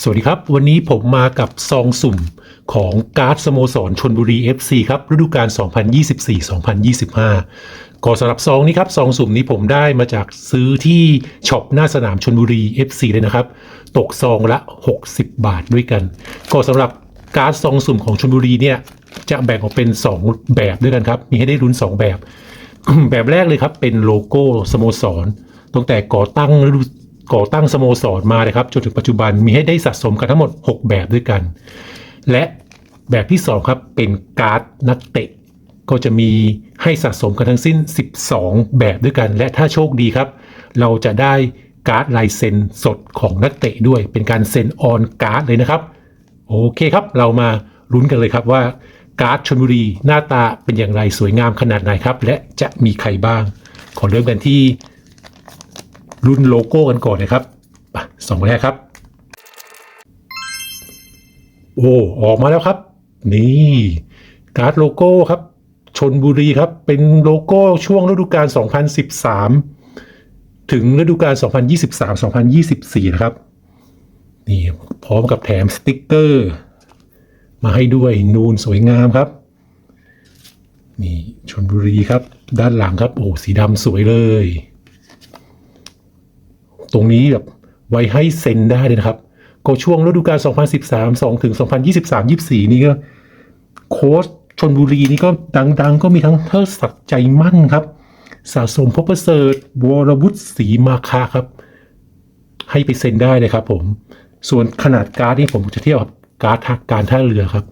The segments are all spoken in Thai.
สวัสดีครับ วันนี้ผมมากับซองสุ่มของการ์ดสโมสรชนบุรี FC ครับฤดูกาล 2024-2025 ก็สำหรับซองนี้ครับซองสุ่มนี้ผมได้มาจากซื้อที่ช็อปหน้าสนามชนบุรี FC เลยนะครับ ตกซองละ 60 บาทด้วยกัน ก็สำหรับการ์ดซองสุ่มของชนบุรีเนี่ยจะแบ่งออกเป็น 2 แบบด้วยกันครับ มีให้ได้ลุ้น 2 แบบ แบบแรกเลยครับเป็นโลโก้สโมสรตั้งแต่ก่อตั้งฤดู ก่อตั้งสโมสรมาเลยครับจนถึงปัจจุบันมีให้ได้สะสมกันทั้งหมด 6 แบบด้วยกัน และแบบที่ 2 ครับเป็นการ์ดนักเตะ ก็จะมีให้สะสมกันทั้งสิ้น 12 แบบด้วยกัน และถ้าโชคดีครับ เราจะได้การ์ดลายเซ็นสดของนักเตะด้วย เป็นการเซ็นออนการ์ดเลยนะครับ โอเคครับ เรามาลุ้นกันเลยครับว่าการ์ดชนบุรีหน้าตาเป็นอย่างไรสวยงามขนาดไหนครับ และจะมีใครบ้าง ขอเริ่มกันที่ รุ่นโลโก้กันก่อนนะครับสองแรกครับ โอ้ออกมาแล้วครับ นี่การ์ดโลโก้ครับชนบุรีครับ เป็นโลโก้ช่วงฤดูกาล 2013 ถึงฤดูกาล 2023-2024 นะครับ นี่พร้อมกับแถมสติกเกอร์ มาให้ด้วยนูนสวยงามครับ นี่ชนบุรีครับ ด้านหลังครับ โอ้สีดำสวยเลย ตรงนี้แบบไว้ให้เซ็นได้เลยนะครับ ก็ช่วงฤดูกาล 2013 2ถึง2023 24 นี่ก็โค้ชชนบุรีนี่ก็ดังๆ ก็มีทั้งเทิดศักดิ์ใจมั่นครับ สะสมพบประเสริฐวรวุฒิศรีมาคาครับ ให้ไปเซ็นได้เลยครับผม ส่วนขนาดการ์ดนี่ผมจะเทียบกับการ์ดทางการท่าเรือครับ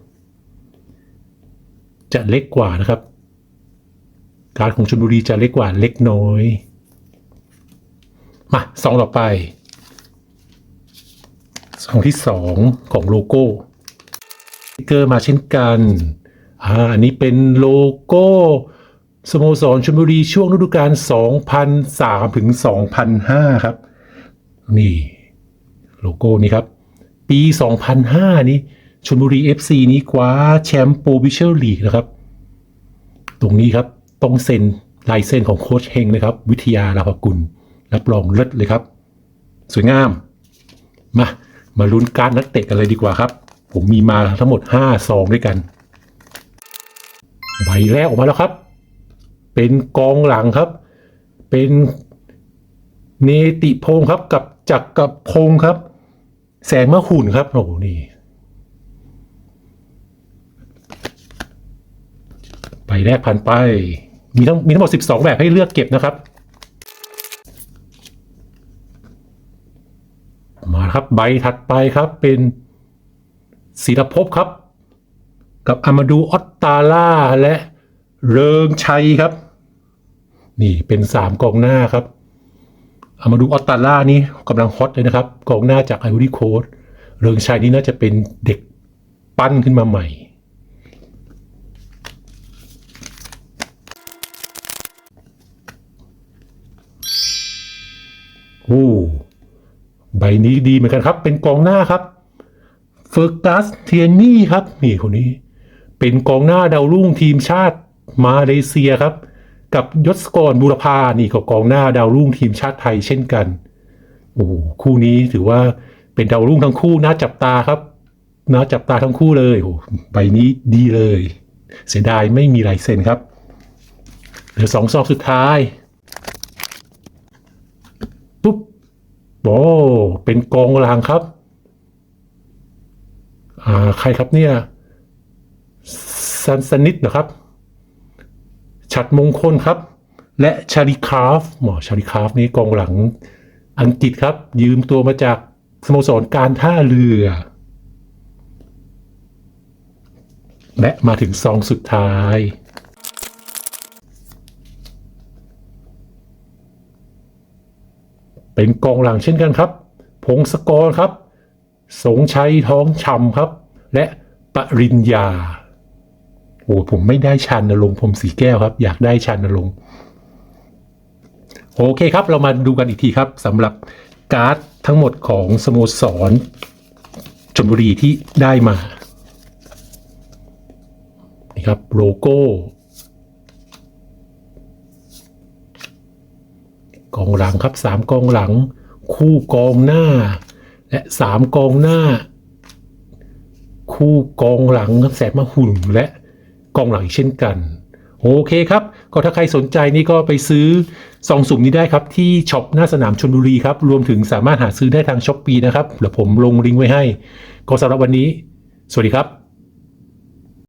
จะเล็กกว่านะครับ การ์ดของชลบุรีจะเล็กกว่าเล็กน้อย มาสองต่อไปสองที่สองของโลโก้สติกเกอร์มาเช่นกันอ่าอันนี้เป็นโลโก้สโมสรชลบุรีช่วงฤดูกาล2003ถึง2005 ครับ นี่ โลโก้นี้ครับ ปี 2005 นี้ชลบุรี FC นี้คว้าแชมป์โปรวิเชียลลีกนะครับ ตรงนี้ครับ ต้องเซ็นลายเซ็นของโค้ชเฮงนะครับ วิทยาลาภกุล รับรองเลิศเลยครับ สวยงาม มา มาลุ้นการนักเตะกันเลยดีกว่าครับ ผมมีมาทั้งหมด5ซองด้วยกันใบแรกออกมาแล้วครับ เป็นกองหลังครับ เป็นเนติพงศ์ครับกับจักรกับพงศ์ครับ แสงมะขุนครับโอ้โหนี่ใบแรกผ่านไป มีทั้งมีทั้งหมด 12 แบบให้เลือกเก็บนะครับ ครับ ใบถัดไปครับเป็นศิลภพครับ กับอามาดูออตตาล่าและเริงชัยครับ นี่เป็นสามกองหน้าครับอามาดูออตตาล่านี่กำลังฮอตเลยนะครับกองหน้าจากไอวอรี่โคสเริงชัยนี่น่าจะเป็นเด็กปั้นขึ้นมาใหม่โอ้ บนี้ดีเหมือนกันครับ เป็นกองหน้าครับเฟอร์กัสเทียนี่ครับนี่คนนี้ เป็นกองหน้าดาวรุ่งทีมชาติมาเลเซียครับ กับยศกรบุรพานี่ก็กองหน้าดาวรุ่งทีมชาติไทยเช่นกันโอ้คู่นี้ถือว่าเป็นดาวรุ่งทั้งคู่น่าจับตาครับน่าจับตาทั้งคู่เลยโอ้ใบนี้ดีเลย เสียดายไม่มีลายเซ็นครับเหลือสองซองสุดท้าย ปุ๊บ โอ้เป็นกองหลังครับ อ่า ใครครับเนี่ยซันสนิทนะครับ ฉัดมงคลครับ และชาริคาฟหมอชาริคาฟนี่กองหลังอังกฤษครับ ยืมตัวมาจากสโมสรการท่าเรือ และมาถึงซองสุดท้าย เป็นกองหลังเช่นกันครับ พงศกรครับ สงชัยท้องชำครับ และปริญญา โอ้ผมไม่ได้ชันนรงผมสีแก้วครับ อยากได้ชันนรงโอเคครับ เรามาดูกันอีกทีครับสำหรับการ์ดทั้งหมดของสโมสรชลบุรีที่ได้มา นี่ครับโลโก้ กองหลังครับสามกองหลัง คู่กองหน้า และสามกองหน้า คู่กองหลังแสนมาหุ่นและกองหลังอีกเช่นกัน โอเคครับ ก็ถ้าใครสนใจนี่ก็ไปซื้อซองสุ่มนี้ได้ครับ ที่ช็อปหน้าสนามชนบุรีครับ รวมถึงสามารถหาซื้อได้ทางช้อปปีนะครับเดี๋ยวผมลงลิงก์ไว้ให้ ก็สำหรับวันนี้ สวัสดีครับ